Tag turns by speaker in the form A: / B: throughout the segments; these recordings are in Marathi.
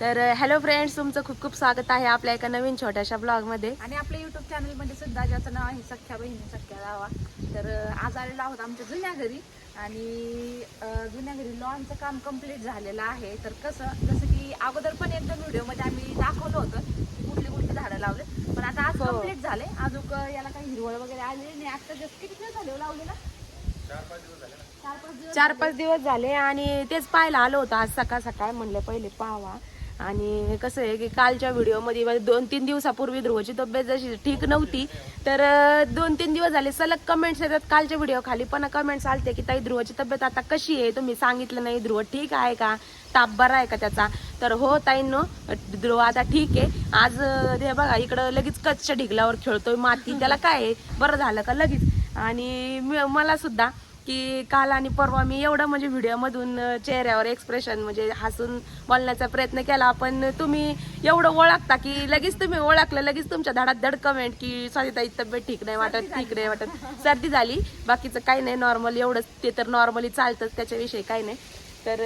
A: तर हॅलो फ्रेंड्स तुमचं खूप खूप स्वागत आहे आपल्या एका नवीन छोट्याशा ब्लॉगमध्ये
B: आणि आपल्या युट्यूब चॅनलमध्ये सुद्धा ज्याचं नाव आहे सख्या बहिणी सख्या गावा. तर आज आलेलो आहोत आमच्या जुन्या घरी. आणि जुन्या घरी लॉनचं काम कंप्लीट झालेलं आहे. तर कसं जसं की अगोदर पण एक दोन व्हिडिओमध्ये आम्ही दाखवलं होतं की कुठली कुठली झाडं लावले. पण आता आज
A: हो.
B: कंप्लीट झाले अजून याला काही हिरवळ वगैरे आलेली नाही. आता जस्ट किती दिवस झाले हो लावलेला चार पाच दिवस
A: चार पाच दिवस झाले. आणि तेच पाहायला आलो होतं आज सकाळ सकाळ म्हणलं पहिले पाहावा. आणि कसं आहे की कालच्या व्हिडिओमध्ये दोन तीन दिवसापूर्वी ध्रुवची तब्येत जशी ठीक नव्हती तर दोन तीन दिवस झाले सलग कमेंट्स येतात कालच्या व्हिडिओ खाली. पण कमेंट्स आलते की ताई ध्रुवची तब्येत आता कशी आहे? तुम्ही सांगितलं नाही. ध्रुव ठीक आहे का? ताप बरा आहे का त्याचा? तर हो ताईंनो ध्रुव आता ठीक आहे. आज हे ते बघा इकडं लगेच कच्च्या ढिगल्यावर खेळतोय माती. त्याला काय आहे? बरं झालं का लगेच? आणि मला सुद्धा की काल आणि परवा मी एवढं म्हणजे व्हिडिओमधून चेहऱ्यावर एक्सप्रेशन म्हणजे हसून बोलण्याचा प्रयत्न केला. पण तुम्ही एवढं ओळखता की लगेच तुम्ही ओळखलं लगेच तुमच्या धडात धड कमेंट की स्वातीताई तब्येत ठीक नाही वाटत ठीक नाही वाटत. सर्दी झाली. बाकीचं काही नाही नॉर्मल एवढंच ते तर नॉर्मली चालतंच त्याच्याविषयी काही नाही. तर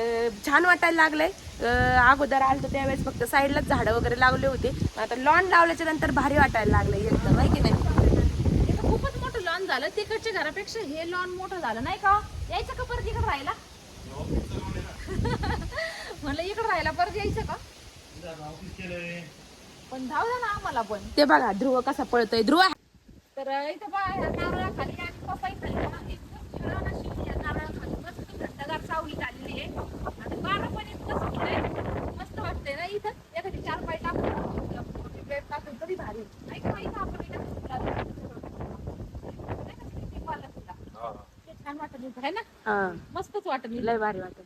A: छान वाटायला लागलंय. अगोदर आलं त्यावेळेस फक्त साईडलाच झाडं वगैरे लावले होते. आता लॉन लावल्याच्या नंतर भारी वाटायला लागलंय एकदम आहे की नाही?
B: लॉन झालं तिकडच्या घरापेक्षा हे लॉन मोठं झालं नाही का? यायचं का परत इकडे राहायला? म्हणलं इकडे राहायला परत यायचं का? पण धाव ना आम्हाला पण.
A: ते बघा ध्रुव कसा पळतोय. ध्रुव
B: तर इथं बा ह्या नारळाखाली आणि पपई खाली ना, एकदम छान अशी या नारळाखाली मस्त थंडगार सावली झालेली आहे आणि वारं पण इतकं सुटलंय मस्त वाटतंय ना इथं एखादी चार पाय टाकून वेळ टाकून तरी भारी नाही का इथं आपण इथं फुलं नाही का किती पालं फुलं. ते छान वाटत इथं आहे ना
A: हा.
B: मस्तच वाटत.
A: लय भारी वाटत.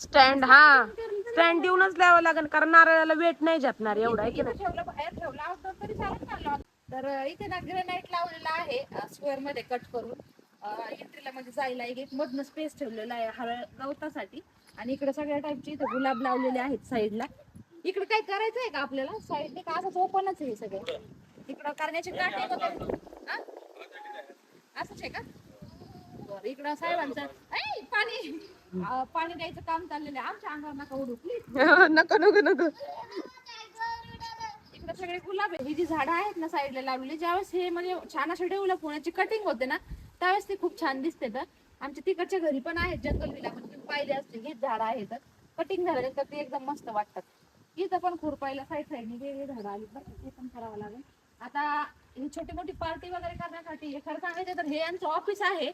A: स्टँड हा. स्टँड देऊनच द्यावं लागेल कारण नारळाला वेट नाही झेपणार एवढा आहे की
B: इथं ठेवलं बाहेर ठेवलं आउटडोर तरी चालत ना lawn. तर अं, इथे ना ग्रेनाईट लावलेला आहे स्क्वेअरमध्ये कट करून. एंट्रीला म्हणजे जायला एक एक मधनं स्पेस ठेवलेला आहे हळद गवतासाठी. आणि इकडे सगळ्या टाईपचे इथे गुलाब लावलेले आहेत साईडला इकडे काय करायचं आहे का आपल्याला? साईडने का असंच ओपनच आहे हे सगळं? इकडं करण्याचे काटे वगैरे? हा? असंच आहे का? बरं इकडं साहेबांचं. ऐ, पाणी. अं, पाणी द्यायचं काम चाललेलं आहे. आमच्या अंगावर नका उडू प्लीज
A: नको नको नको.
B: इकडे सगळे गुलाब आहे. ही जी झाडं आहेत ना साईडला लावलेली ज्यावेळेस हे म्हणजे छान असे डेव्हलप होण्याची कटिंग होते ना त्यावेळेस ते खूप छान दिसते तर. आमच्या तिकडच्या घरी पण आहेत जंगल विलामध्ये तुम्ही पाहिले असतील हीच झाडं आहेत कटिंग झाल्यानंतर ते एकदम मस्त वाटतात. इथं पण खुरपायला साईड साईडने वेगळी झाडं आली. बरं ते पण करावं लागेल. आता ही छोटी मोठी पार्टी वगैरे करण्यासाठी हे खरं सांगायचं तर हे यांचं ऑफिस आहे.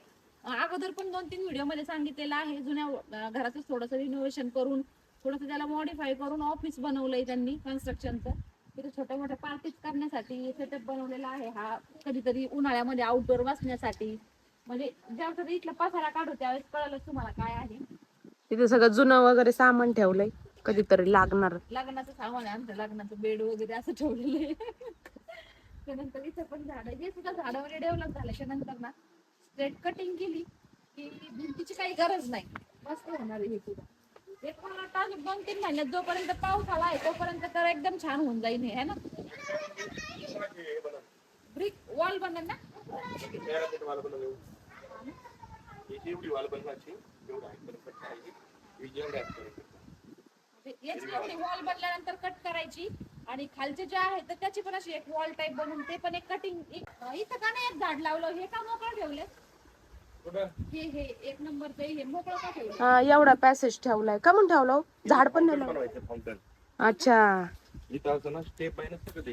B: अगोदर पण दोन तीन व्हिडिओमध्ये सांगितलेलं आहे. जुन्या घराचं थोडंसं रिनोव्हेशन करून थोडंसं त्याला मॉडीफाय करून ऑफिस बनवलंय त्यांनी कन्स्ट्रक्शनचं तिथे छोट्या मोठ्या पार्टीज करण्यासाठी सेटअप बनवलेला आहे हा. कधीतरी उन्हाळ्यामध्ये आउटडोर बसण्यासाठी. म्हणजे ज्यावेळेस इथला पसारा काढू त्यावेळेस कळलंच तुम्हाला काय आहे.
A: तिथे सगळं जुनं वगैरे सामान ठेवलंय. कधीतरी लागणार.
B: लग्नाचं सामान आहे आमचं. लग्नाचं बेड वगैरे असं ठेवलेलं आहे. त्यानंतर इथं पण झाड हे सुद्धा झाडं वगैरे डेव्हलप झाल्याच्यानंतर ना स्ट्रेट कटिंग केली की भिंतीची काही गरज नाही. मस्त होणार आहे हे सुद्धा एक मला वाटतं दोन तीन महिन्यात जोपर्यंत पाऊस आला आहे तोपर्यंत तर एकदम छान होऊन जाईल हे ना? ब्रिक वॉल बनल ना? म्हणजे याची वॉल बनल्यानंतर कट करायची आणि खालचे जे आहे तर त्याची पण अशी एक वॉल टाईप बनवून ते पण एक कटिंग इथं का नाही एक झाड लावलं? हे का मोकळं ठेवलं हे हे हे
A: हा एवढा पॅसेज ठेवलाय. का म्हणून ठेवलं हो? झाड पण नाही अच्छा.
C: इथं असं ना स्टेप आहे ना सगळं ते.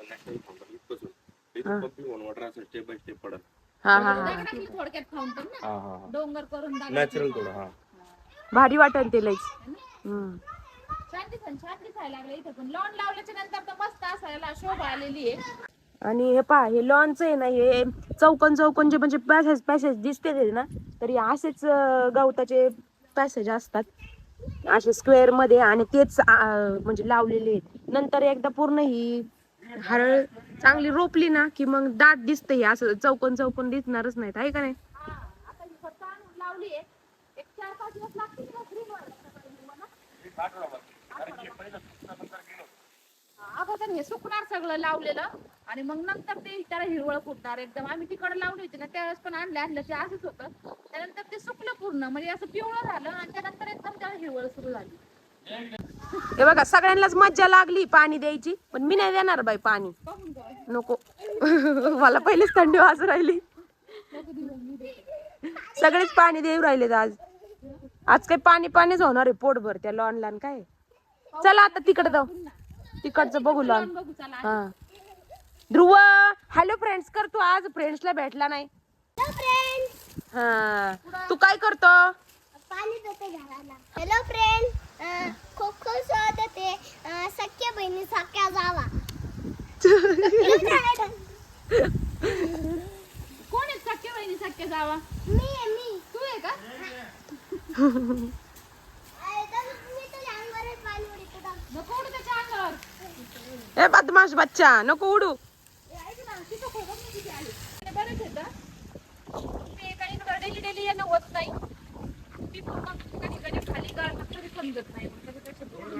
C: नॅशनल फाउंटन इथपासून तिथून पंपिंग होऊन वॉटर असं स्टेप बाय स्टेप पडत
A: हा हा. हा
B: दगडाची थोडक्यात फाउंटन ना.
C: हा हा हा.
B: डोंगर करून दगडाची.
C: नॅचरल थोडं हा.
A: भारी वाटन ते लईच. हम्म.
B: छान दिसन छान दिसायला लागलं इथं पण. लॉन लावल्याच्या नंतर तर मस्त असायला शोभा आलेली आहे.
A: आणि हे पहा हे लॉनच आहे ना हे चौकन चौकन जे म्हणजे पॅसेज पॅसेज दिसते ते ना तर हे असेच गवताचे पॅसेज असतात. असे स्क्वेअरमध्ये आणि तेच म्हणजे लावलेले आहेत. नंतर एकदा पूर्ण ही हरळ चांगली रोपली ना की मग दाट दिसतं हे. असं चौकन चौकन दिसणारच नाहीत आहे का नाही?
B: आता फक्त आणून लावली आहे. एक चार पाच दिवस लागतील का green व्हायला ना? हा, अगोदर हे सुकणार सगळं लावलेलं. आणि मग नंतर ते त्याला हिरवळ फुटणार एकदम. आम्ही तिकडे लावली होती ना त्यावेळेस पण आणलं आणलं ते असंच होतं. त्यानंतर ते सुकलं पूर्ण. म्हणजे असं पिवळं झालं आणि त्यानंतर एकदम त्याला हिरवळ सुरू झाली.
A: हे बघा सगळ्यांनाच मज्जा लागली पाणी द्यायची पण मी नाही देणार बाई पाणी. नको. मला पहिलेच थंडी वाजू राहिली. सगळेच पाणी देऊ राहिले आज. आज काही पाणी पाणीच होणार आहे पोटभर त्या लॉन काय. चला आता तिकडे जाऊ. तिकडचं बघू
B: बघू चला.
A: हा. ध्रुव हॅलो फ्रेंड्स कर तू आज. फ्रेंड्सला भेटला नाही. हा. तू काय करतो?
D: पाणी देते घराला. हॅलो फ्रेंड खो खो देते सख्या बहिणी सख्या जावा.
B: कोण आहेत सख्या बहिणी सख्या जावा?
D: मी आहे मी.
B: तू आहे का? समजत नाही मग त्याच्यापेक्षा दोन-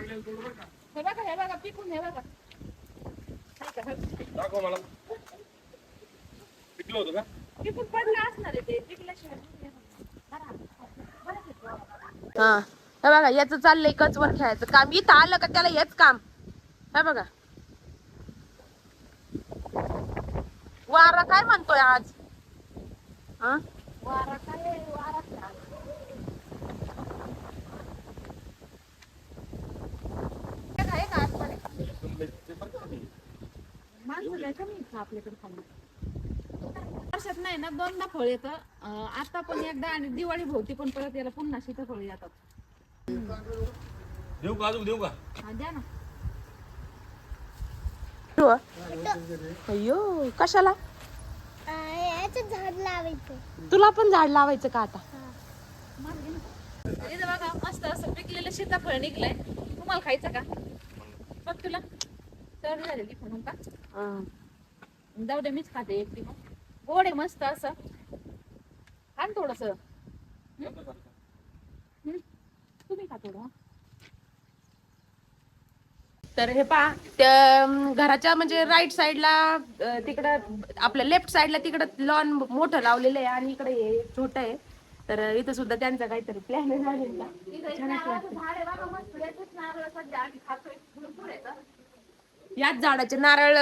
B: हे. हे बघा हे
A: याचं चाललंय कचवर खेळायचं काम. इथं आलं का त्याला हेच काम. हे बघा. वारा काय म्हणतोय आज? हा
B: वारा काय? वारा वर्षात नाही ना दोनदा फळ येतं. आता पण एकदा आणि दिवाळी भोवती पण परत याला पुन्हा सीताफळ येतात.
C: देऊ का अजून देऊ का?
B: हा द्या ना.
A: अयो कशाला?
D: अं, याचं झाड लावायचं.
A: तुला पण झाड लावायचं का आता.
B: इथं बघा मस्त असं पिकलेलं सीताफळ निघलंय. तुम्हाला खायचं का? बघ तुला. सर्दी झालेली म्हणून का?
A: हा.
B: जाऊ दे मीच खाते एकटी. मग गोड आहे मस्त असं. आण थोडस. तुम्ही खा थोडं
A: तर हे पहा त्या घराच्या म्हणजे राईट साईडला तिकडं आपल्या लेफ्ट साईडला तिकडं लॉन मोठं लावलेलं आहे आणि इकडे हे छोटं आहे. तर इथं सुद्धा त्यांचा काहीतरी प्लॅन झालेला. याच झाडाचे नारळ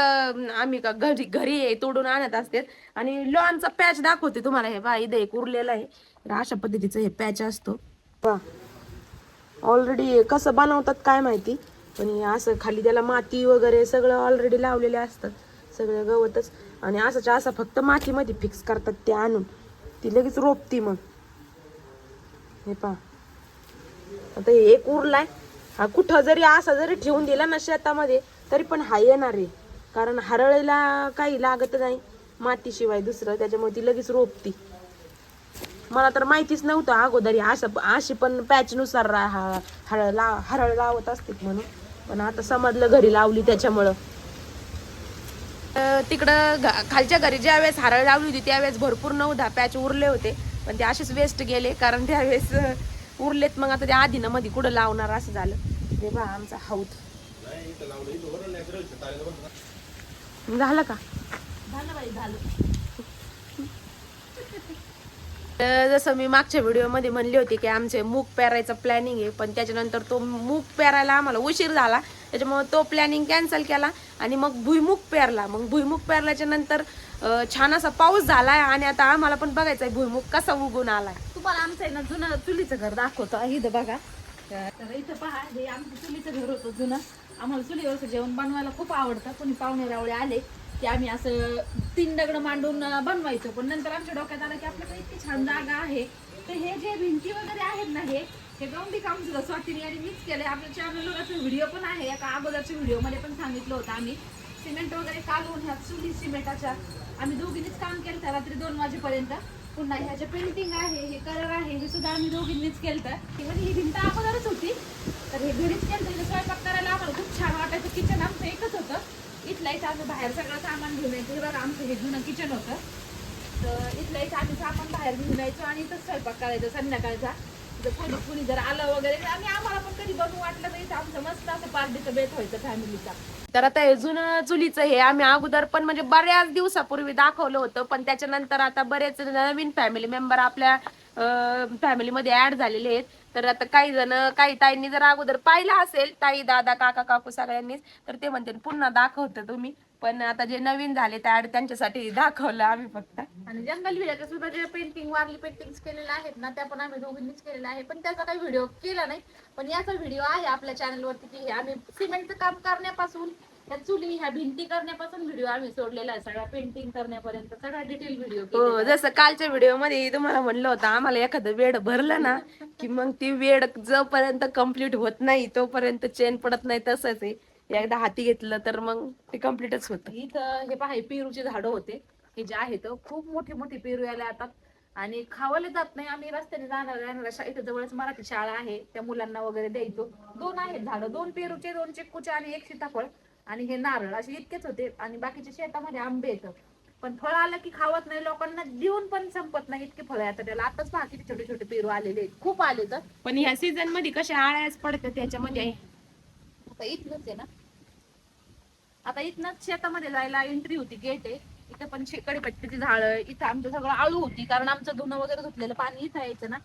A: आम्ही का घरी घरी आहे, तोडून आणत असते. आणि लॉनचा पॅच दाखवते तुम्हाला हे पहा इथे एक उरलेला आहे. तर अशा पद्धतीचं हे पॅच असतो. ऑलरेडी कसं बनवतात काय माहिती? पण हे असं खाली त्याला माती वगैरे सगळं ऑलरेडी लावलेले असतात. सगळं गवतच. आणि असंच्या असं फक्त मातीमध्ये फिक्स करतात ते आणून. ती लगेच रोपती मग. हे पहा. आता हे एक उरलाय. हा कुठं जरी असा जरी ठेवून दिला ना शेतामध्ये तरी पण हा येणार आहे. कारण हरळीला काही लागत नाही. मातीशिवाय दुसरं त्याच्यामुळे ती लगेच रोपती. मला तर माहितीच नव्हतं अगोदर हे असं अशी पण पॅचनुसार रा- हा- हरळ ला हरळ लावत असते म्हणून. पण आता समजलं घरी लावली त्याच्यामुळं. तिकडं घ- खालच्या घरी ज्या वेळेस हरळ लावली होती त्यावेळेस भरपूर नऊ दहा पॅच उरले होते. पण ते असेच वेस्ट गेले कारण त्यावेळेस उरलेत मग आता त्या आधीनं मध्ये कुठं लावणार असं झालं. ते बा आमचा हाऊत झालं का?
B: झालं बाई झालं.
A: तर जसं मी मागच्या व्हिडिओमध्ये म्हणले होते की आमचे मूग पेरायचं प्लॅनिंग आहे पण त्याच्यानंतर तो मूग पेरायला आम्हाला उशीर झाला. त्याच्यामुळे तो प्लॅनिंग कॅन्सल केला आणि मग भुईमुग पेरला. मग भुईमुग पेरल्याच्या नंतर छान असा पाऊस झालाय आणि आता आम्हाला पण बघायचा आहे भुईमुग कसा उगून आलाय.
B: तुम्हाला आमचं आहे ना जुनं चुलीचं घर दाखवतो. इथं बघा. तर इथं पहा हे आमचं चुलीचं घर होतं जुनं. आम्हाला चुलीवरचं जेवण बनवायला खूप आवडतं. कोणी पाहुणे रावळे आले की आम्ही असं तीन दगड मांडून बनवायचो. पण नंतर आमच्या डोक्यात आलं की आपल्याकडे इतकी छान जागा आहे. तर हे जे भिंती वगैरे आहेत ना हे हे गौंडी काम सुद्धा स्वातीने आणि मीच केलंय. आपल्या चॅनलवर असं व्हिडिओ पण आहे. एका अगोदरच्या व्हिडिओमध्ये पण सांगितलं होतं आम्ही. सिमेंट वगैरे कालवून ह्या चुली सिमेंटाच्या. आम्ही दोघींनीच काम केलं तर रात्री दोन वाजेपर्यंत. पुन्हा ह्याचे पेंटिंग आहे हे कलर आहे हे सुद्धा आम्ही दोघींनीच केलं की म्हणजे ही भिंत अगोदरच होती. तर हे घरीच केलं तर स्वयंपाक करायला आम्हाला खूप छान वाटायचं. किचन आमचं एकच होतं. इथल्या इथं आम्ही बाहेर सगळं सामान घेऊन यायचं. हे बघा आमचं हे जुनं किचन होतं. तर इथल्या इथं आम्ही सामान बाहेर घेऊन यायचो आणि इथंच स्वयंपाक करायचा संध्याकाळचा. जर कोणी कोणी जर आलं वगैरे तर आम्ही आम्हाला पण कधी बनवू वाटलं तर इथं आमचं मस्त असं पार्टीचं बेत व्हायचं फॅमिलीचा.
A: तर आता हे जुनं चुलीचं हे आम्ही अगोदर पण म्हणजे बऱ्याच दिवसापूर्वी दाखवलं होतं पण त्याच्यानंतर आता बरेच नवीन फॅमिली मेंबर आपल्या फॅमिलीमध्ये ऍड झालेले आहेत. तर आता काही जण काही ताईंनी जर अगोदर पाहिलं असेल ताई दादा काका काकू सगळ्यांनीच तर ते म्हणते पुन्हा दाखवतो तुम्ही. पण आता जे नवीन झाले त्या त्यांच्यासाठी दाखवलं आम्ही फक्त.
B: आणि जंगल विड्याच्या सुद्धा जे पेंटिंग वारली पेंटिंग केलेल्या आहेत ना त्या पण आम्ही दोघींनीच केलेल्या आहे पण त्याचा काही व्हिडिओ केला नाही. पण याचा व्हिडिओ आहे आपल्या चॅनल वरती की आम्ही सिमेंटचं काम करण्यापासून त्या चुली ह्या भिंती करण्यापासून व्हिडिओ आम्ही सोडलेला आहे. सगळा पेंटिंग करण्यापर्यंत सगळा डिटेल व्हिडिओ
A: हो जसं कालच्या व्हिडिओमध्ये तुम्हाला म्हणलं होतं आम्हाला एखादं वेड भरलं ना की मग ती वेड जोपर्यंत कंप्लीट होत नाही तोपर्यंत चेन पडत नाही तसंच आहे. एकदा हाती घेतलं तर मग ते कम्प्लीटच होतं.
B: इथं हे पहा हे पेरूचे झाडं होते. हे जे आहेत खूप मोठी मोठी पेरू यायला येतात. आणि खावले जात नाही. आम्ही रस्त्याने जाणार जाणार इथं जवळच मराठी शाळा आहे. त्या मुलांना वगैरे द्यायचो. दोन आहेत झाडं दोन पेरूचे दोन चिक्कूचे आणि एक सीताफळ. आणि हे नारळ असे इतकेच होते. आणि बाकीच्या शेतामध्ये आंबे येतं पण फळ आलं की खावत नाही. लोकांना देऊन पण संपत नाही इतके फळ येतात त्याला आताच पहा किती छोटे छोटे पेरू आलेले आहेत. खूप आले तर.
A: पण ह्या सीझनमध्ये कशा आळ्याच पडतात त्याच्यामध्ये?
B: आता इथनच आहे ना. आता इथनच शेतामध्ये जायला एंट्री होती गेट आहे. इथं पण कडीपत्त्याची झाडं इथं आमचं सगळं आळू होती. कारण आमचं धुणं वगैरे धुतलेलं पाणी इथं यायचं ना.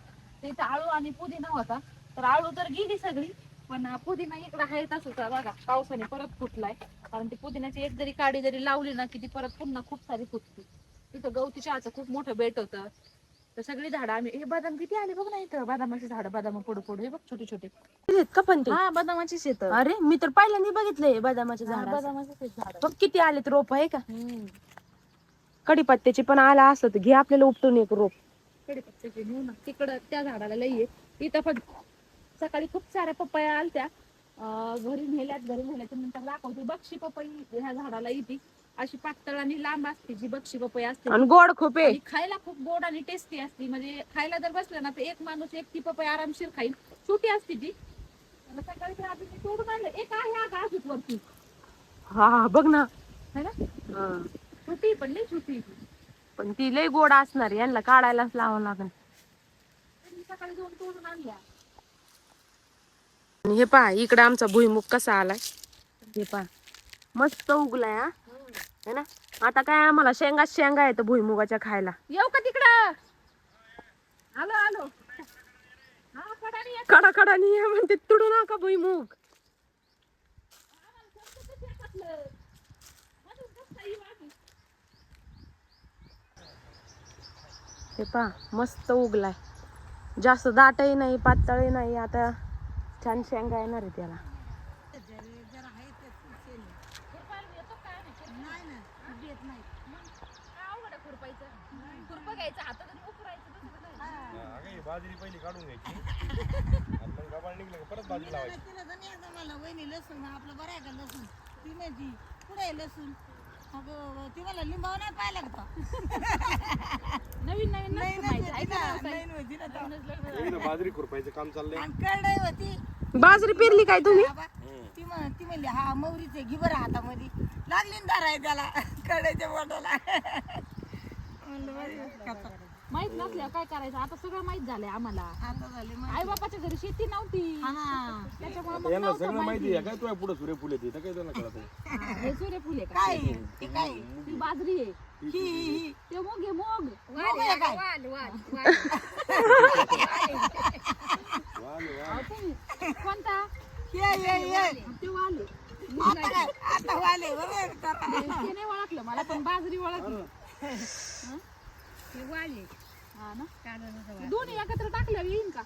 B: इथं आळू आणि पुदिना होता. तर आळू तर गेली सगळी. पण पुदिना इकडं आहे आहे बघा पावसाने परत फुटलाय. कारण ती पुदिन्याची एक जरी काडी जरी लावली ना की ती परत पुन्हा खूप सारी फुटते. इथं गवती चहाचं खूप मोठं बेट होतं. तर सगळी झाडं आम्ही हे बदाम किती आले बघ ना इथं? बदामाची झाडं बदाम पुढे पुढे. हे बघ छोटे छोटे.
A: आहेत का पण ते?
B: हा बदामाची शेत
A: अरे मी तर पहिल्यांदा बघितलंय बदामाचे झाड
B: बदामाची झाड.
A: बघ किती आलेत रोप आहे का? कडीपत्त्याची पण आला असत घे आपल्याला उपटून एक रोप.
B: कडीपत्त्याची तिकडं त्या झाडाला लई आहे. इथं पण सकाळी खूप साऱ्या पपया आलत्या. घरी नेल्यात घरी नेल्याच्या नंतर दाखवते बक्षी पपई ह्या झाडाला येते. अशी पातळ आणि लांब असते जी बक्षी पपई असते.
A: आणि गोड खूप आहे.
B: आणि खायला खूप गोड आणि टेस्टी असते. म्हणजे खायला जर बसलं ना तर एक माणूस एक ती पपई आरामशीर खाईल. छोटी असते ती. आणि सकाळी तर आधी मी तोडून आणलं. एक आहे अजून वरती
A: हा बघ ना.
B: है ना?
A: हा.
B: छोटी पण लई छोटी
A: पण ती लय गोड असणार. यांना काढायलाच लावावं लागेल.
B: मी सकाळी तोडून आणल्या.
A: आणि हे पहा इकडे आमचा भुईमुग कसा आलाय. हे पहा मस्त उगलाय हा. है ना? आता काय आम्हाला शेंगा शेंगा येतं भुईमुगाच्या खायला.
B: येऊ का तिकडं? आलो आलो.
A: कडा कडा नाही म्हणते तुडू नका भुईमुग. हे पहा मस्त उगलाय. जास्त दाटही नाही पातळही नाही आता छान शेंगा येणार आहे त्याला.
C: बाजरी पहिली काढून घ्यायची आपण गबाळ निघलं का परत बाजरी लावायची
E: तिला जण एकदा मला वहिनी लसूण आपलं बरं आहे का लसूण? ती म्हणती कुठे लसूण. अगं ती मला लिंबाव नाही?
B: नवीन नवीन नसतं माहिती. ऐका ना. नवीनच लग्न झालं.
C: इकडं बाजरी खुरपायचं काम चाललंय
E: आणि होती
A: बाजरी पेरली काय तुम्ही
E: बाबा, ती म्हण ती म्हणली हा मौरीचे घे बरं हातामध्ये लागली ना दार आहे त्याला कळडायच्या बोटाला म्हणलं बरं.
B: माहीत नसल्यावर काय करायचं? आता सगळं माहीत झालंय आम्हाला.
E: आता झाले मग
B: आई बापाच्या घरी शेती नव्हती.
E: हा ना.
B: त्याच्यामुळे मग
C: यांना
B: नव्हतं
C: सगळं माहिती
B: माहिती.
C: आहे काय तुझ्या पुढे सूर्यफूल येते तर काय त्यांना कळत आहे
B: हा, हे सूर्यफूल आहे का?
E: काय ती काय
B: ती बाजरी आहे.
E: ही ही ही
B: ते मोग आहे मोग.
E: मोग आहे काय?
C: वा रे वा.
B: अहो, तुम्ही कोणता?
E: ये ये ये.
B: ते वाले
E: आता काय आता वाले बरोबर का?
B: ते ते नाही ओळखलं मला पण बाजरी ओळखली. हा? ना? दोन्ही एकत्र येईन का?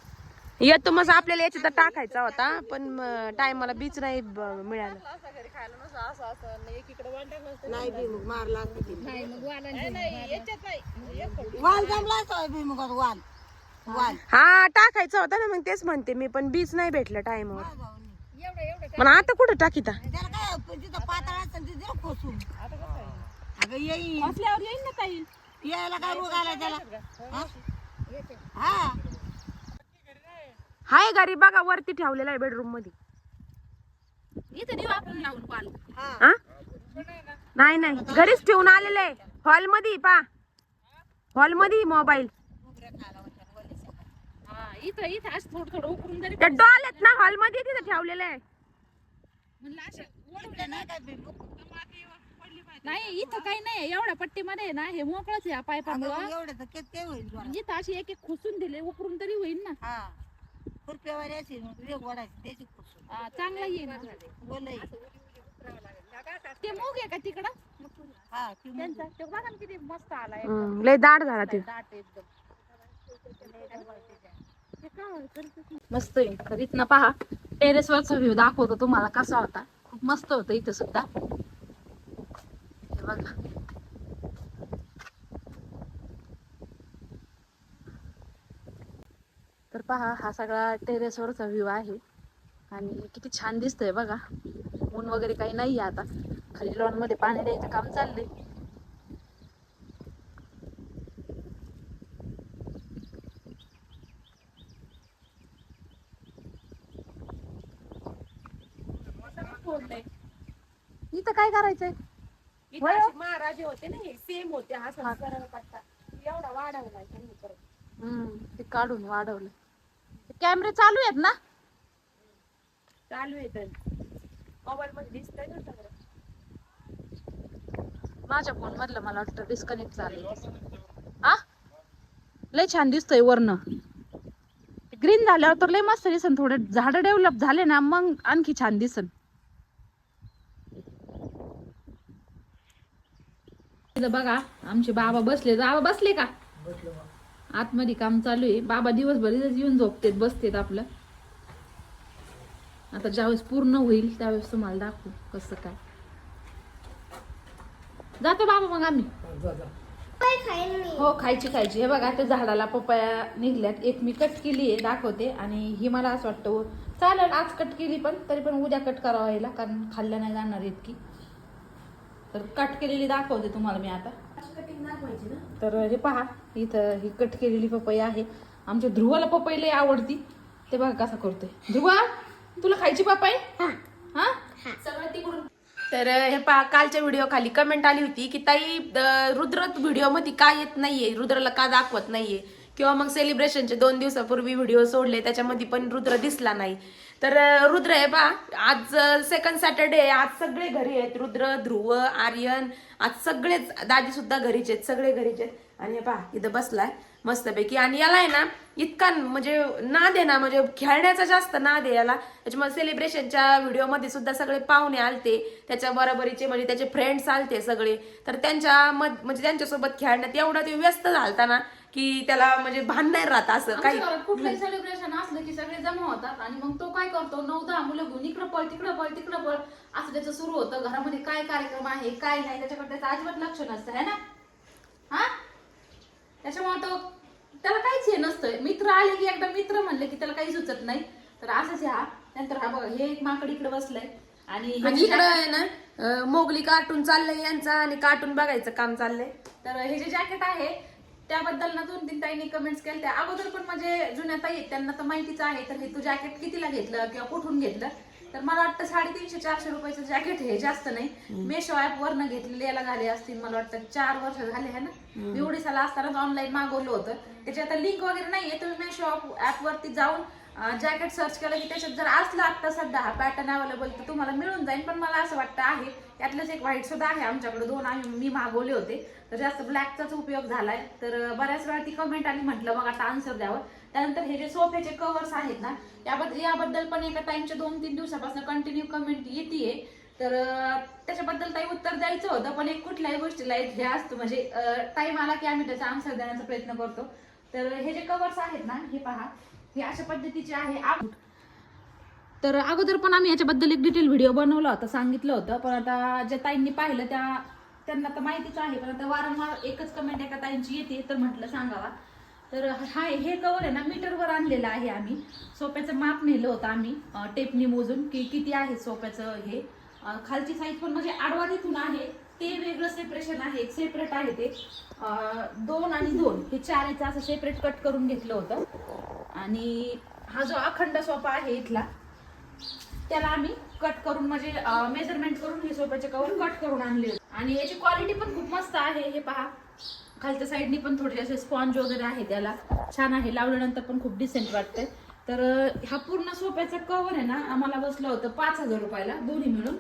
A: येतो मग आपल्याला याच्यात टाकायचा होता पण टायमाला बीच नाही ब- मिळालं.
E: नाही भुईमुग मारला. असता तिने. वाल जमला असता भुईमुगात वाल. वाल.
A: हा टाकायचा होता ना मग तेच म्हणते मी पण बीच नाही भेटलं टाइमवर पण आता कुठं टाकीता
E: त्याला काय तिथं पातळ असतं ते दिलं खोसून. अगं येईल
B: असल्यावर येईन ना ताई.
E: यायला काय रोग आला त्याला? हा? हा
A: हाय घरी बघा वरती ठेवलेला आहे बेडरूममध्ये.
B: इथं देऊ आपण लावून पाल
A: हा. नाही नाही. घरीच ठेवून आलेलं आहे. हॉलमध्ये पा. हॉलमध्ये मोबाईल
B: हा इथं इथं असं थोडं थोडं उकरून जरी
A: त्या डॉल आहेत ना हॉलमध्ये तिथं ठेवलेलं आहे.
B: म्हणलं
E: नाही काय.
B: नाही इथं काही नाही एवढ्या पट्टीमध्ये ना हे मोकळच आहे
E: अगं,
B: पायपामुळं
E: एवढं तर किती होईल जोरात.
B: इथं अशी एक एक खुसून दिले उकरून तरी होईल ना.
E: हा. खुरप्यावाली असेल मग वेग वाढायची त्याची खुसून.
B: हा, चांगला येईल
E: बोलय
B: ते मूग आहे का तिकडं?
E: हा ती मुलगी.
B: त्यांचा ते बघा ना किती मस्त आला
A: हम्म, लय दाट झाला ते.
B: दाट एकदम. हे काय करतेस? मस्त आहे. तर इथनं पहा टेरेस वरचा व्ह्यू दाखवतो तुम्हाला कसा होता. खूप मस्त होतं इथं सुद्धा. हे बघा. तर पहा हा सगळा टेरेस वरचा व्ह्यू आहे. आणि किती छान दिसतंय बघा. ऊन वगैरे काही नाही आहे आता. खाली लॉनमध्ये पाणी द्यायचं काम चाललंय. इथं काय करायचंय?
A: असे महाराजे होते ना हे सेम होते हा संस्कार पट्टा एवढा वाढवलाय त्यांनी परत.
B: हम्म ते काढून वाढवलं. कॅमेरे चालू आहेत ना?
A: चालू आहे तर मोबाईल मध्ये दिसतंय ना सगळं.
B: माझ्या फोन मधलं मला वाटतं डिस्कनेक्ट झालंय आ? लय छान दिसतंय वरनं. ग्रीन झाल्यावर तर लय मस्त दिसन थोडे झाड डेव्हलप झाले ना मग आणखी छान दिसन. इथं बघा आमचे बाबा बसले. बाबा बसले का? आतमध्ये काम चालू आहे. बाबा दिवसभर इथंच येऊन झोपतेत बसतेत आपलं. आता ज्यावेळेस पूर्ण होईल त्यावेळेस तुम्हाला दाखवू कसं काय. जातो बाबा मग आम्ही.
D: मी.
B: हो खायची खायची. हे बघा त्या झाडाला पपया निघल्यात. एक मी कट केली आहे दाखवते. आणि ही मला असं वाटतं चालेल आज कट केली पण तरी पण उद्या कट करावं यायला कारण खाल्लं नाही जाणार इतकी. तर कट केलेली दाखवते तुम्हाला मी आता. तर हे पहा इथं ही कट केलेली पपई आहे. आमच्या ध्रुवाला पपई लय आवडती. ते बघा कसा करतोय. ध्रुवा तुला खायची पपई? हा. सगळं तिकडून.
A: तर हे पहा कालच्या व्हिडिओ खाली कमेंट आली होती की ताई रुद्र व्हिडिओमध्ये का येत नाहीये? रुद्रला का दाखवत नाहीये? किंवा मग सेलिब्रेशनचे दोन दिवसापूर्वी व्हिडिओ सोडले त्याच्यामध्ये पण रुद्र दिसला नाही. तर रुद्र आहे बा. आज सेकंड सॅटर्डे आहे. आज सगळे घरी आहेत. रुद्र ध्रुव आर्यन. आज सगळेच दादी सुद्धा घरीच आहेत. सगळे घरीच आहेत. आणि बा पहा इथं बसलाय. मस्तपैकी. आणि याला आहे ना इतका म्हणजे ना दे ना म्हणजे खेळण्याचा जास्त ना दे याला. त्याच्यामुळे सेलिब्रेशनच्या व्हिडिओमध्ये सुद्धा सगळे पाहुणे आलते. त्याच्या बरोबरीचे म्हणजे त्याचे फ्रेंड्स आलते सगळे. तर त्यांच्या मध म्हणजे त्यांच्यासोबत खेळण्यात एवढा ते व्यस्त झालता ना की त्याला म्हणजे भान नाही राहत असं काही.
B: कुठलंही सेलिब्रेशन असलं की सगळे जमा होतात आणि मग तो काय करतो? नऊ दहा मुलं घेऊन इकडं पळ तिकडं पळ तिकडं पळ. असं त्याचं सुरू होतं. घरामध्ये काय कार्यक्रम आहे काय नाही त्याच्याकडे त्याचं अजिबात लक्ष नसतं है ना? हा? त्याच्यामुळे तो त्याला काहीच हे नसतं मित्र आले की एकदा मित्र म्हणले की त्याला काही सुचत नाही. तर असंच हा. नंतर हा बघा हे एक माकड इकडे बसलंय. आणि
A: इकडं आहे ना मोगली कार्टून चाललंय यांचा आणि कार्टून बघायचं काम चाललंय.
B: तर हे जे जॅकेट आहे त्याबद्दल ना दोन तीन ताईंनी कमेंट्स केले त्या अगोदर पण म्हणजे जुन्या ताई आहेत, त्यांना तर माहितीच आहे तर हे तू जॅकेट कितीला घेतलं किंवा कुठून घेतलं? तर मला वाटतं साडेतीनशे चारशे रुपयाचं जॅकेट हे जास्त नाही. मेशो ऍप वरनं घेतलेले याला झाले असतील मला वाटतं चार वर्ष झाले आहे ना? मी उडीसाला असतानाच ऑनलाईन मागवलं होतं. त्याची आता लिंक वगैरे नाहीये तुम्ही मेशो ऍप वरती जाऊन जॅकेट सर्च केलं की त्याच्यात जर असलं आत्ता सध्या हा पॅटर्न अवेलेबल तर तुम्हाला मिळून जाईल पण मला असं वाटतं आहे यातलंच एक व्हाईट सुद्धा आहे आमच्याकडे दोन आहे मी मागवले होते. तर जास्त ब्लॅकचाच उपयोग झालाय. तर बऱ्याच वेळा ती कमेंट आली म्हटलं मग आता आन्सर द्यावं. त्यानंतर हे जे सोफ्याचे कवर्स आहेत ना याबद्दल याबद्दल पण एका टाईमच्या दोन तीन दिवसापासून कंटिन्यू कमेंट येते तर त्याच्याबद्दल काही उत्तर द्यायचं होतं पण एक कुठल्याही गोष्टीला एक हे असतो. म्हणजे टाईम आला की आम्ही त्याचा आन्सर देण्याचा प्रयत्न करतो. तर हे जे कव्हर्स आहेत ना हे पहा. हे अशा पद्धतीचे आहे. तर अगोदर पण आम्ही याच्याबद्दल एक डिटेल व्हिडिओ बनवला होता सांगितलं होतं पण आता ज्या ताईंनी पाहिलं त्या त्यांना तर माहितीच आहे पण आता वारंवार एकच कमेंट एका ताईंची येते तर म्हटलं सांगावा. तर हा हे कवर आहे ना मीटरवर आणलेलं आहे आम्ही. सोप्याचं माप नेलं होतं आम्ही टेपनी मोजून की किती आहे सोप्याचं हे. खालची साईज पण म्हणजे आडवा तिथून आहे ते वेगळं सेपरेशन आहे एक सेपरेट आहे ते. दोन आणि दोन हे चार याचं असं सेपरेट कट करून घेतलं होतं. आणि हा जो अखंड सोफा आहे इथला त्याला आम्ही कट करून म्हणजे मेजरमेंट करून हे सोफ्याचे कवर कट करून आणले. आणि याची क्वालिटी पण खूप मस्त आहे हे पहा. खालच्या साईडनी पण थोडे असे स्पॉन्ज वगैरे आहे त्याला. छान आहे लावल्यानंतर पण खूप डिसेंट वाटतंय. तर हा पूर्ण सोफ्याचा कवर आहे ना आम्हाला बसलं होतं पाच हजार रुपयाला दोन्ही मिळून.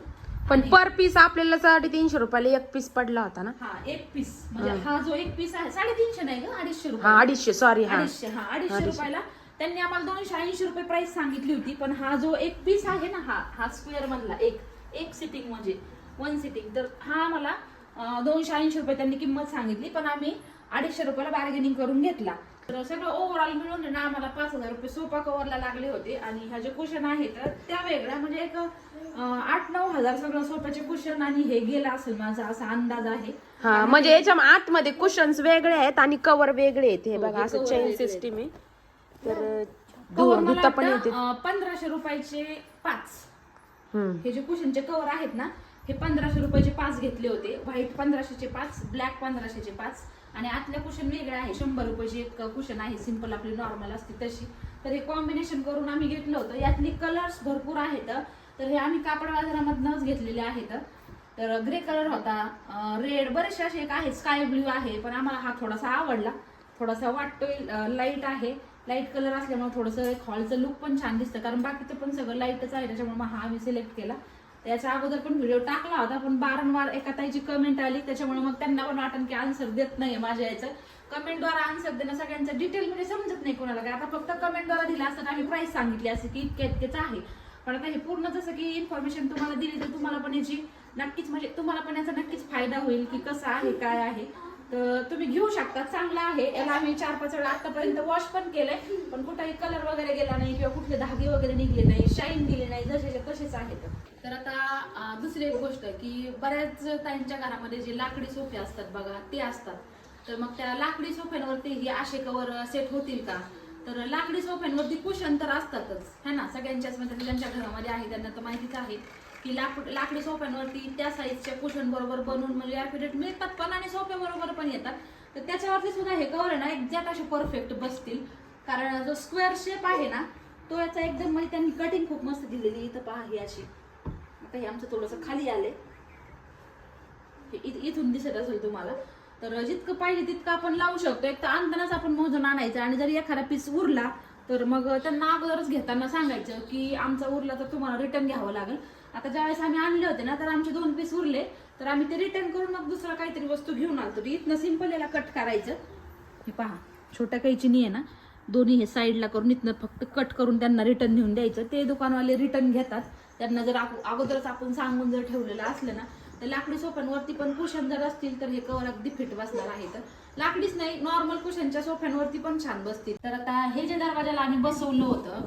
A: पण पर पीस आपल्याला साडेतीनशे रुपयाला एक पीस पडला होता ना?
B: हा एक पीस म्हणजे हा जो एक पीस आहे साडेतीनशे नाही ग अडीचशे रुपये
A: हा अडीचशे सॉरी हा.
B: अडीचशे हा अडीचशे. रुपयाला त्यांनी आम्हाला दोनशे ऐंशी रुपये प्राइस सांगितली होती पण हा जो एक पीस आहे ना हा हा स्क्वेअर मधला एक एक सिटिंग म्हणजे वन सिटिंग तर हा आम्हाला दोनशे ऐंशी रुपये त्यांनी किंमत सांगितली पण आम्ही अडीचशे रुपयाला बार्गेनिंग करून घेतला. तर सगळं ओव्हरऑल मिळून आहे ना आम्हाला पाच हजार रुपये सोफा कव्हरला लागले होते आणि ह्या जे कुशन आहेत तर त्या वेगळ्या म्हणजे एक आठ नऊ हजार सगळं सोफ्याचे कुशन आणि हे गेला असेल माझा असा अंदाज आहे.
A: हा म्हणजे याच्या आतमध्ये कुशन्स वेगळे आहेत आणि कवर वेगळे आहेत हे बघा
B: हे
A: असं
B: cover
A: चेन सिस्टीम आहे. तर
B: कव्हर मला
A: धुता पण
B: वाटतं,
A: येते
B: अं, पंधराशे रुपयाचे पाच.
A: हम्म.
B: हे जे कुशनचे कव्हर आहेत ना हे पंधराशे रुपयाचे पाच घेतले होते. व्हाईट पंधराशेचे पाच ब्लॅक पंधराशेचे पाच. आणि आतल्या कुशन वेगळे आहे शंभर रुपयाचे एक कुशन आहे. सिंपल आपली नॉर्मल असते तशी. तर हे कॉम्बिनेशन करून आम्ही घेतलं होतं. यातली कलर्स भरपूर आहेत. तर हे आम्ही कापड बाजारामधनच घेतलेले आहेत. तर ग्रे कलर होता. रेड बरेचसे असे एक आहे स्काय ब्ल्यू आहे. पण आम्हाला हा थोडासा आवडला. थोडासा वाटतोय लाइट आहे. लाइट कलर असल्यामुळे थोडंसं एक हॉलचं लुक पण छान दिसतं. कारण बाकीचं पण सगळं लाईटच आहे. त्याच्यामुळे मग हा आम्ही सिलेक्ट केला. त्याच्या अगोदर पण व्हिडिओ टाकला होता पण वारंवार एका ताईची कमेंट आली. त्याच्यामुळे मग त्यांना पण वाटण की आन्सर देत नाही माझ्या याचं. कमेंटद्वारा आन्सर देणं सगळ्यांचं डिटेल म्हणजे समजत नाही कोणाला. काय आता फक्त कमेंटद्वारा दिला असतं आम्ही प्राईस सांगितली असते की इतक्या इतकेच आहे. पण आता हे पूर्ण जसं की इन्फॉर्मेशन तुम्हाला दिली तर तुम्हाला पण याची नक्कीच म्हणजे तुम्हाला पण याचा नक्कीच फायदा होईल की कसं आहे काय आहे. तर तुम्ही घेऊ शकता. चांगला आहे. याला आम्ही चार पाच वेळा आतापर्यंत वॉश पण केलंय. पण कुठेही कलर वगैरे गेला नाही किंवा कुठले धागे वगैरे निघले नाही शाईन दिली नाही जसेचे तसेच आहेत तर. आता दुसरी एक गोष्ट की बऱ्याच ताईंच्या घरामध्ये जे लाकडी सोफे असतात बघा ते असतात. तर मग त्या लाकडी सोफ्यांवरती हे आशे कवर सेट होतील का? तर लाकडी सोफ्यांवरती कुशन तर असतातच. है ना? सगळ्यांच्याच म्हणजे ज्यांच्या घरामध्ये आहे त्यांना तर माहितीच आहे. की लाकूड लाकडी सोफ्यांवरती त्या साईजच्या कुशन बरोबर बनवून म्हणजे ॲफिडेट मिळतात पण आणि सोफ्या बरोबर पण येतात. तर त्याच्यावरती सुद्धा हे कवर आहे ना एक्झॅक्ट असे परफेक्ट बसतील. कारण जो स्क्वेअर शेप आहे ना तो याचा एकदम म्हणजे त्यांनी कटिंग खूप मस्त दिलेली इथं पहा ही अशी. आता हे आमचं थोडंसं खाली आले हे इथ- इथून दिसत असेल तुम्हाला. तर जितकं पाहिजे तितकं आपण लावू शकतो. एक तर आणतानाच आपण मोजून आणायचं आणि जर एखादा पीस उरला तर मग त्यांना अगोदरच घेताना सांगायचं की आमचा उरला तर तुम्हाला रिटर्न घ्यावं लागेल. आता ज्यावेळेस आम्ही आणले होते ना तर आमचे दोन पीस उरले. तर आम्ही ते रिटर्न करून मग दुसरा काहीतरी वस्तू घेऊन आलो तर इथनं सिंपल याला कट करायचं. हे पहा छोट्या कैचीनी आहे ना दोन्ही हे साईडला करून इथनं फक्त कट करून त्यांना रिटर्न नेऊन द्यायचं. ते दुकानवाले रिटर्न घेतात. त्यांना जर अगोदरच आपण सांगून जर ठेवलेलं असलं ना तर लाकडी सोफ्यांवरती पण कुशन जर असतील तर हे कवर अगदी फिट बसणार आहे. तर लाकडीच नाही नॉर्मल कुशनच्या सोफ्यांवरती पण छान बसतील. तर आता हे जे दरवाजाला आम्ही बसवलं होतं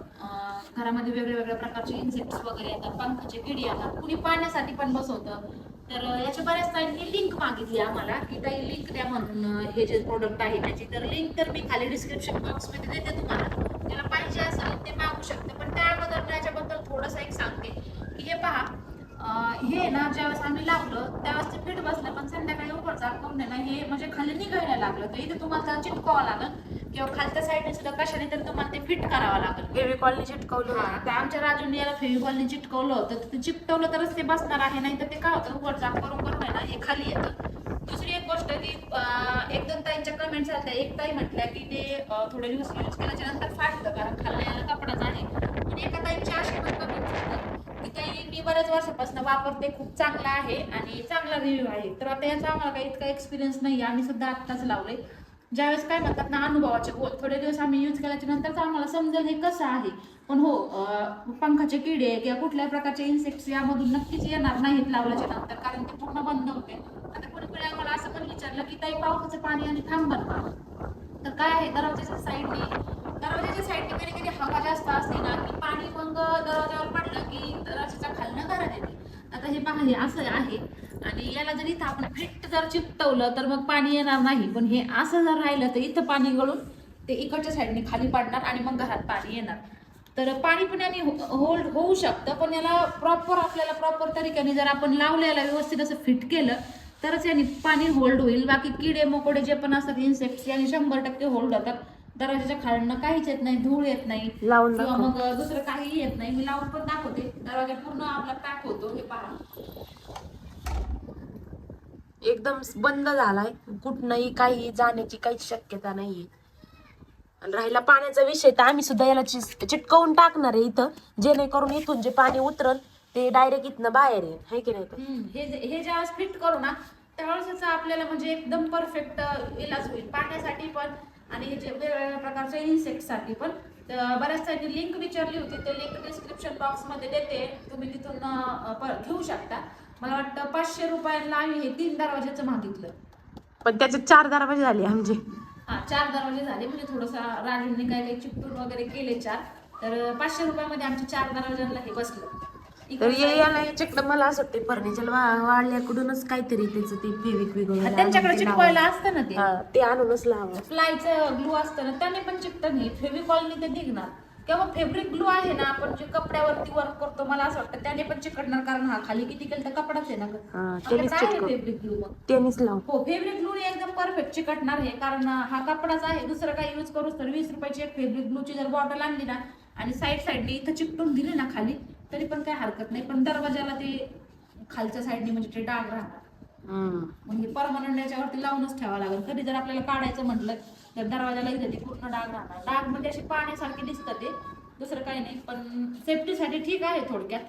B: घरामध्ये वेगळ्या वेगळ्या प्रकारचे इन्सेक्ट्स वगैरे येतात पंखाचे किडी येतात कुणी पाण्यासाठी पण बसवतं. तर याच्या बऱ्याच ताईंनी लिंक मागितली आम्हाला की ताई लिंक द्या म्हणून हे जे प्रोडक्ट आहे त्याची. तर लिंक तर मी खाली डिस्क्रिप्शन बॉक्समध्ये देते तुम्हाला. त्याला पाहिजे असेल ते मागू शकते पण त्या अगोदर त्याच्याबद्दल थोडंसं एक सांगते. की हे पहा हे ना ज्यावेळेस आम्ही लावलं त्यावेळेस ते फिट बसलं पण संध्याकाळी उपर चालकून ना हे म्हणजे खाली निघायला लागलं. तर इथे तुम्हाला चिटकावं लागेल. किंवा खालच्या साईडने सुद्धा कशाने तर तुम्हाला ते फिट करावं लागेल.
A: फेविकॉलने चिटकवलं
B: तर आमच्या राजूने याला फेविकॉलने चिटकवलं होतं. तर ते चिटकवलं तरच ते बसणार आहे. नाही तर ते काय होतं झाक करून करून आहे ना हे खाली येतं. दुसरी एक गोष्ट की अं, एक दोन ताईंच्या कमेंट्स आल्या एक ताई म्हटल्या की ते थोडे दिवस यूज केल्याच्यानंतर फाटतं कारण खाल्ल्या कपडाच आहे. पण एका ताईंची अशी पण कमेंट्स काही मी बऱ्याच वर्षापासून वापरते खूप चांगला आहे आणि चांगला रिव्ह्यू आहे. तर आता याचा आम्हाला काही इतका एक्सपिरियन्स नाही आहे. आम्ही सुद्धा आत्ताच लावले ज्यावेळेस काय म्हणतात ना अनुभवाचे गो- थोडे दिवस आम्ही यूज केल्याच्यानंतर आम्हाला समजेल हे कसं आहे. पण हो पंखाचे किडे किंवा कुठल्या प्रकारचे इन्सेक्ट्स यामधून नक्कीच येणार नाहीत लावल्याच्या नंतर कारण ते पूर्ण बंद होते. आता कोणी कोणी आम्हाला असं पण विचारलं की ताई पावसाचं पाणी आणि थांबत तर काय आहे दरवाजाच्या साईडने दरवाजाच्या साईडने कधी कधी हवा जास्त असते ना की पाणी मग दरवाजावर पडलं की दरवाजाच्या खालनं घरात येते. आता हे पहा हे असं आहे. आणि याला जर इथं आपण फिट जर चिकटवलं तर मग पाणी येणार नाही. पण हे असं जर राहिलं तर इथं पाणी गळून ते इकडच्या साईडने खाली पडणार आणि मग घरात पाणी येणार. तर पाणी पण याने होल्ड होऊ शकतं पण याला प्रॉपर आपल्याला प्रॉपर तरीक्याने जर आपण लावलं याला व्यवस्थित असं फिट केलं तरच याने पाणी होल्ड होईल. बाकी किडे मकोडे जे पण असतात इन्सेक्ट्स याने शंभर टक्के होल्ड होतात. दरवाजाच्या खालनं काहीच येत नाही धूळ येत नाही.
A: लावून
B: किंवा
A: दाखव.
B: मग दुसरं काही येत नाही. मी लावून पण दाखवते. दरवाजा पूर्ण आपला पॅक होतो. हे पहा.
A: एकदम बंद झालाय. कुठनंही काही जाण्याची काहीच शक्यता नाहीये. आणि राहिला पाण्याचा विषय तर आम्ही सुद्धा याला चिस- चिटकवून टाकणार आहे इथं. जेणेकरून इथून जे पाणी उतरल ते डायरेक्ट इथनं बाहेर आहे हाय की नाही?
B: हम्म, हे हे ज्यावेळेस फिट करू ना त्यावेळेस आपल्याला म्हणजे एकदम परफेक्ट इलाज होईल. पाण्यासाठी पण आणि हे जे वेगवेगळ्या प्रकारच्या इन्सेक्टसाठी पण बऱ्याच त्यांनी लिंक विचारली होती. ते लिंक डिस्क्रिप्शन बॉक्समध्ये देते. तुम्ही तिथून घेऊ शकता. मला वाटतं पाचशे रुपयांना आम्ही हे तीन दरवाजाचं मागितलं.
A: पण त्याचे चार दरवाजे झाले आमचे.
B: हा चार दरवाजे झाले. म्हणजे थोडंसं राजूंनी काय काही चिपटून वगैरे केले चार. तर पाचशे रुपयामध्ये आमच्या चार दरवाजांना हे बसलं.
A: तर याला याच्याकडे मला असं वाटतं फर्निचर वाढल्याकडूनच काहीतरी त्याचं ते फेविक
B: त्यांच्याकडे चिटकवायला. असतं ना ते.
A: ते आणूनच लावा
B: फ्लायचं ग्लू असतं ना त्याने पण चिकटत नाही. फेविकॉलनी ते निघणार. किंवा फेब्रिक ग्लू आहे ना आपण जे कपड्यावरती वर्क करतो मला असं वाटतं त्याने पण चिकटणार कारण हा खाली किती केलं तर कपडाच आहे ना. फेब्रिक ग्लू
A: त्यानेच लाव.
B: हो फेब्रिक ग्लू एकदम परफेक्ट चिकटणार हे कारण हा कपडाच आहे दुसरं काही यूज करूच तर वीस रुपयाची एक फेब्रिक ग्लूची जर बॉटल आणली ना आणि साईड साईडने इथं चिकटून दिली ना खाली तरी पण काही हरकत नाही. पण दरवाजाला ते खालच्या साईडने म्हणजे ते डाग
A: हम्म.
B: म्हणजे परमनंट याच्यावरती लावूनच ठेवावं लागेल. कधी जर आपल्याला काढायचं म्हटलं तर दरवाजाला इथे ते पूर्ण डाग राहणार डाग म्हणजे असे पाण्यासारखे दिसतात ते. दुसरं काही नाही पण सेफ्टीसाठी ठीक आहे थोडक्यात.